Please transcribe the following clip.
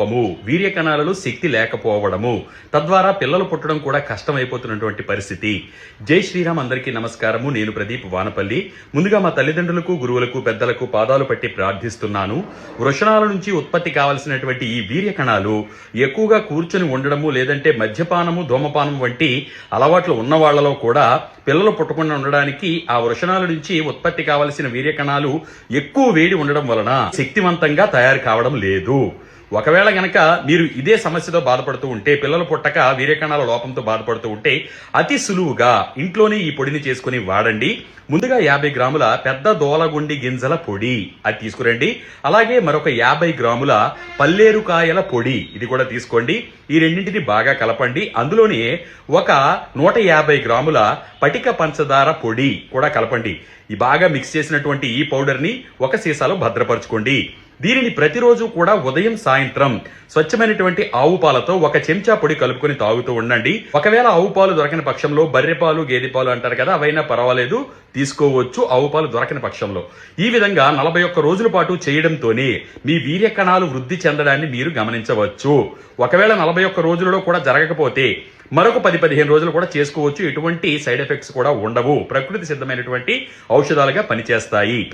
లోపము వీర్య కణాలలో శక్తి లేకపోవడము. తద్వారా పిల్లలు పుట్టడం కూడా కష్టమైపోతున్నటువంటి పరిస్థితి. జై శ్రీరామ్ అందరికీ నమస్కారము. నేను ప్రదీప్ వానపల్లి. ముందుగా మా తల్లిదండ్రులకు గురువులకు పెద్దలకు పాదాలు పట్టి ప్రార్థిస్తున్నాను. వృషణాల నుంచి ఉత్పత్తి కావలసినటువంటి ఈ వీర్య కణాలు ఎక్కువగా కూర్చొని ఉండడము లేదంటే మద్యపానము ధూమపానం వంటి అలవాట్లు ఉన్న వాళ్ళలో కూడా పిల్లలు పుట్టకుండా ఉండడానికి ఆ వృషణాల నుంచి ఉత్పత్తి కావలసిన వీర్య కణాలు ఎక్కువ వేడి ఉండడం వలన శక్తివంతంగా తయారు కావడం లేదు. ఒకవేళ గనక మీరు ఇదే సమస్యతో బాధపడుతూ ఉంటే పిల్లలు పుట్టక వీర్యకణాల లోపంతో బాధపడుతూ ఉంటే అతి సులువుగా ఇంట్లోనే ఈ పొడిని చేసుకుని వాడండి. ముందుగా యాభై గ్రాముల పెద్ద దోలగుండి గింజల పొడి అది తీసుకురండి. అలాగే మరొక యాభై గ్రాముల పల్లేరుకాయల పొడి ఇది కూడా తీసుకోండి. ఈ రెండింటిని బాగా కలపండి. అందులోనే ఒక నూట యాభై గ్రాముల పటిక పంచదార పొడి కూడా కలపండి. ఈ బాగా మిక్స్ చేసినటువంటి ఈ పౌడర్ని ఒక సీసాలో భద్రపరచుకోండి. దీనిని ప్రతిరోజు కూడా ఉదయం సాయంత్రం స్వచ్ఛమైనటువంటి ఆవు పాలతో ఒక చెంచా పొడి కలుపుకొని తాగుతూ ఉండండి. ఒకవేళ ఆవు పాలు దొరకని పక్షంలో బర్రె పాలు గేదె పాలు అంటారు కదా అవైనా పర్వాలేదు తీసుకోవచ్చు ఆవు పాలు దొరకని పక్షంలో. ఈ విధంగా నలభై ఒక్క రోజుల పాటు చేయడంతోనే మీ వీర్య కణాలు వృద్ధి చెందడాన్ని మీరు గమనించవచ్చు. ఒకవేళ నలభై ఒక్క రోజులలో కూడా జరగకపోతే మరొక పది పదిహేను రోజులు కూడా చేసుకోవచ్చు. ఎటువంటి సైడ్ ఎఫెక్ట్స్ కూడా ఉండవు. ప్రకృతి సిద్ధమైనటువంటి ఔషధాలుగా పనిచేస్తాయి.